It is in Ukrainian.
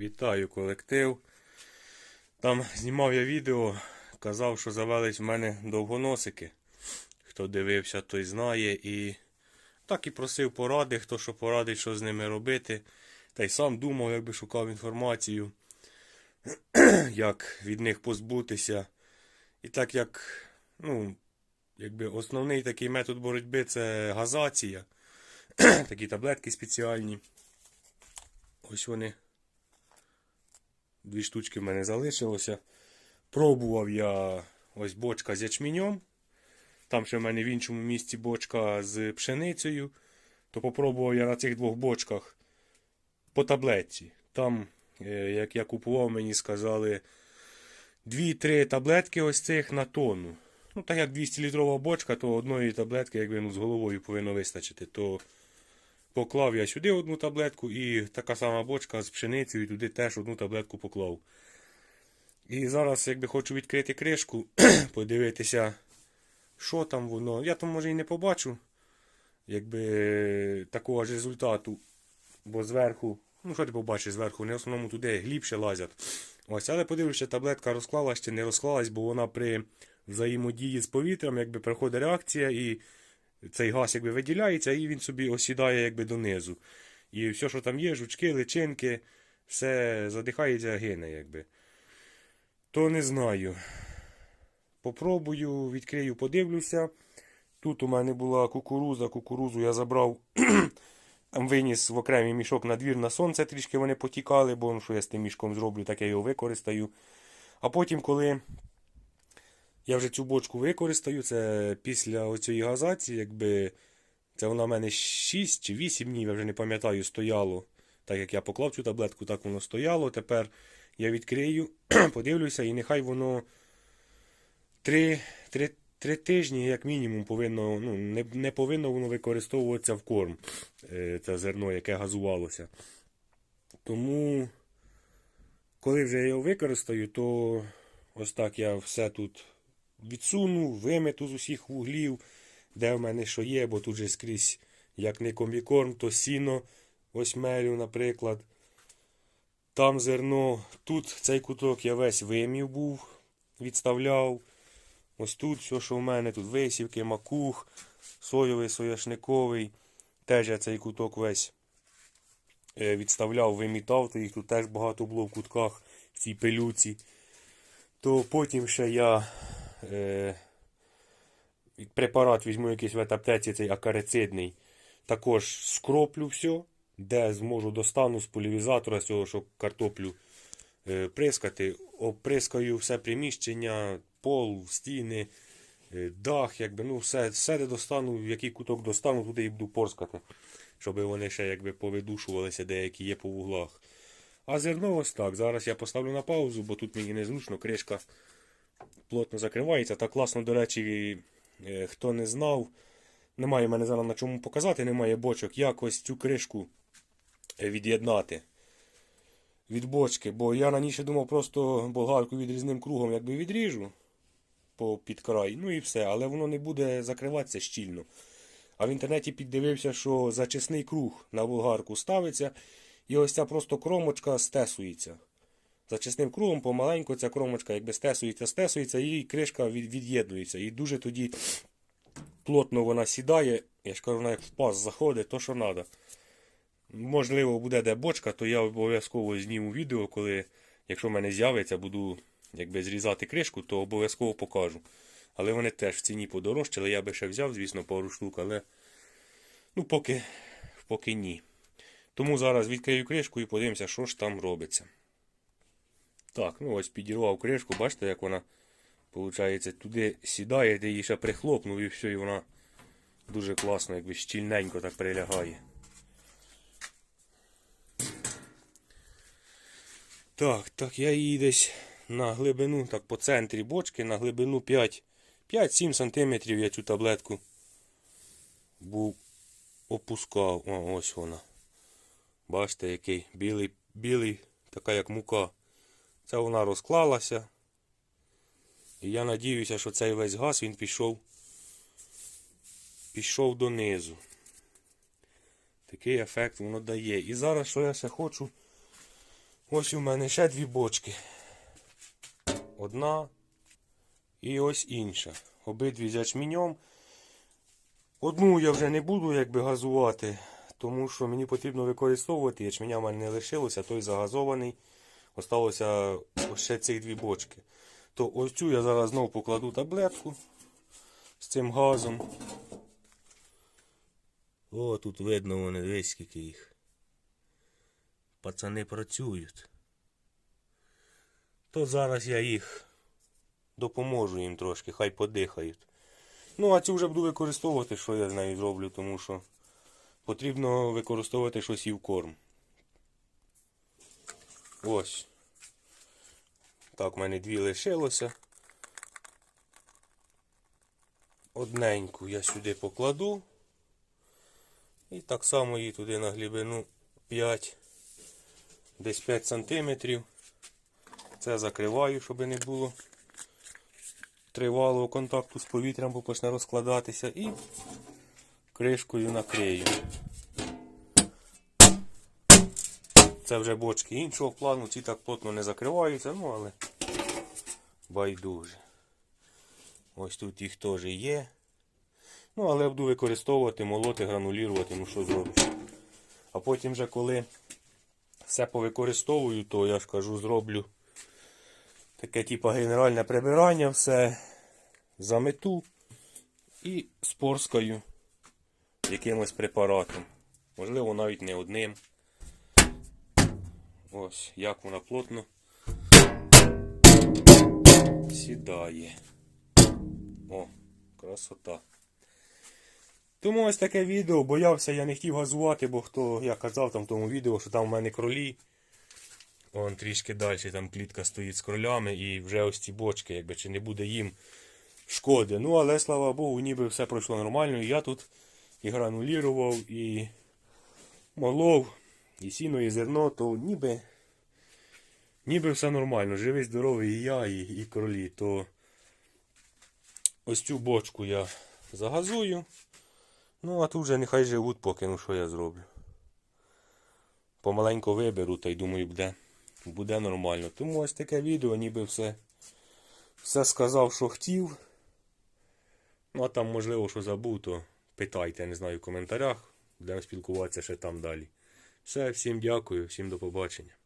Вітаю колектив. Там знімав я відео, казав, що завелись в мене довгоносики. Хто дивився, той знає. І так і просив поради, хто що порадить, що з ними робити. Та й сам думав, якби шукав інформацію, як від них позбутися. І так як, ну, якби основний такий метод боротьби це газація. Такі таблетки спеціальні. Ось вони. Дві штучки в мене залишилося. Пробував я ось бочка з ячменем. Там ще в мене в іншому місці бочка з пшеницею. То попробував я на цих двох бочках по таблетці. Там, е, як я купував, мені сказали 2-3 таблетки ось цих на тонну. Ну, так як 200-літрова бочка, то одної таблетки, якби ну, з головою повинно вистачити. То поклав я сюди одну таблетку і така сама бочка з пшеницею, туди теж одну таблетку поклав. І зараз, якби хочу відкрити кришку, подивитися, що там воно. Я там може і не побачу, якби такого ж результату. Бо зверху, ну що ти побачиш зверху, вони в основному туди глибше лазять. Ось, але подивлюся, таблетка розклалась чи не розклалась, бо вона при взаємодії з повітрям, якби проходить реакція, і цей газ якби виділяється, і він собі осідає якби донизу. І все, що там є, жучки, личинки, все задихається, гине, якби. То не знаю. Попробую, відкрию, подивлюся. Тут у мене була кукуруза, кукурузу я забрав, виніс в окремий мішок на двір на сонце, трішки вони потікали, бо ну, що я з тим мішком зроблю, так я його використаю. А потім, коли я вже цю бочку використаю, це після оцієї газації, якби це вона в мене 6 чи 8 днів, я вже не пам'ятаю, стояло. Так як я поклав цю таблетку, так воно стояло. Тепер я відкрию, подивлюся, і нехай воно 3, 3, 3 тижні, як мінімум, повинно, ну, не, не повинно воно використовуватися в корм. е, Це зерно, яке газувалося. Тому, коли вже я його використаю, то ось так я все тут відсуну, вимету з усіх вуглів, де в мене що є, бо тут же скрізь, як не комбікорм, то сіно ось мелю, наприклад. Там зерно, тут цей куток я весь вимів був, відставляв. Ось тут все, що в мене, тут висівки, макух, соєвий, сояшниковий. Теж я цей куток весь е, відставляв, вимітав, то їх тут теж багато було в кутках в цій пилюці. То потім ще я е, препарат візьму якийсь в аптеці, цей акарицидний. Також скроплю все, де зможу достану з полівізатора, цього, щоб картоплю е, прискати. Оприскаю все приміщення, пол, стіни, е, дах, якби, ну, все, все де достану, в який куток достану, туди і буду порскати. Щоб вони ще якби повидушувалися, деякі є по вуглах. А зерно ось так. Зараз я поставлю на паузу, бо тут мені незручно, кришка плотно закривається. Так класно, до речі, е, хто не знав, немає в мене зараз на чому показати, немає бочок. Як ось цю кришку е, від'єднати від бочки. Бо я раніше думав, просто болгарку відрізним кругом якби відріжу під край, ну і все, але воно не буде закриватися щільно. А в інтернеті піддивився, що зачисний круг на болгарку ставиться, і ось ця просто кромочка стесується. Зачисним кругом помаленьку ця кромочка якби стесується, стесується, і кришка від- від'єднується. І дуже тоді плотно вона сідає. Я ж кажу, вона як в паз заходить, то що треба. Можливо, буде де бочка, то я обов'язково зніму відео, коли, якщо в мене з'явиться, буду якби зрізати кришку, то обов'язково покажу. Але вони теж в ціні подорожчали. Я би ще взяв, звісно, пару штук, але ну, поки, поки ні. Тому зараз відкрию кришку і подивимося, що ж там робиться. Так, ну ось підірвав кришку, бачите, як вона, виходить, туди сідає, де її ще прихлопнув і все, і вона дуже класно, якби щільненько так прилягає. Так, так, я її десь на глибину, так по центрі бочки, на глибину 5 5-7 см я цю таблетку був опускав. О, ось вона. Бачите, який білий, білий, така як мука. Це вона розклалася. І я надіюся, що цей весь газ він пішов пішов донизу. Такий ефект воно дає. І зараз що я ще хочу Ось у мене ще дві бочки. Одна і ось інша. Обидві з ячменем. Одну я вже не буду якби газувати, тому що мені потрібно використовувати. Ячменя в мене не лишилося, той загазований. Осталося ще цих дві бочки. То ось цю я зараз знову покладу таблетку з цим газом. О, тут видно вони, дивись, скільки їх. Пацани працюють. То зараз я їх допоможу їм трошки, хай подихають. Ну, а цю вже буду використовувати, що я з нею зроблю, тому що потрібно використовувати щось і в корм. Ось. Так, в мене дві лишилося. Одненьку я сюди покладу. І так само її туди на глибину 5, десь 5 сантиметрів. Це закриваю, щоб не було тривалого контакту з повітрям, бо почне розкладатися. І кришкою накрию. Це вже бочки іншого плану, ці так плотно не закриваються, ну але байдуже. Ось тут їх теж є. Ну, але буду використовувати, молоти, гранулірувати, ну що зроблю. А потім вже коли все повикористовую, то я ж кажу, зроблю таке типу генеральне прибирання, все замету і спорскаю якимось препаратом. Можливо, навіть не одним. Ось, як вона плотно сідає. О, красота. Тому ось таке відео. Боявся, я не хотів газувати, бо хто я казав там в тому відео, що там в мене кролі. Вон трішки далі там клітка стоїть з кролями і вже ось ці бочки, якби чи не буде їм шкоди. Ну, але слава Богу, ніби все пройшло нормально. І я тут і гранулірував, і молов, і сіно, і зерно, то ніби, ніби все нормально. Живий, здоровий і я, і, і кролі. То ось цю бочку я загазую. Ну, а тут вже нехай живуть поки, ну що я зроблю. Помаленько виберу, та й думаю, буде, буде нормально. Тому ось таке відео, ніби все, все сказав, що хотів. Ну, а там, можливо, що забув, то питайте, не знаю, в коментарях. Будемо спілкуватися ще там далі. Все, всім дякую, всім до побачення.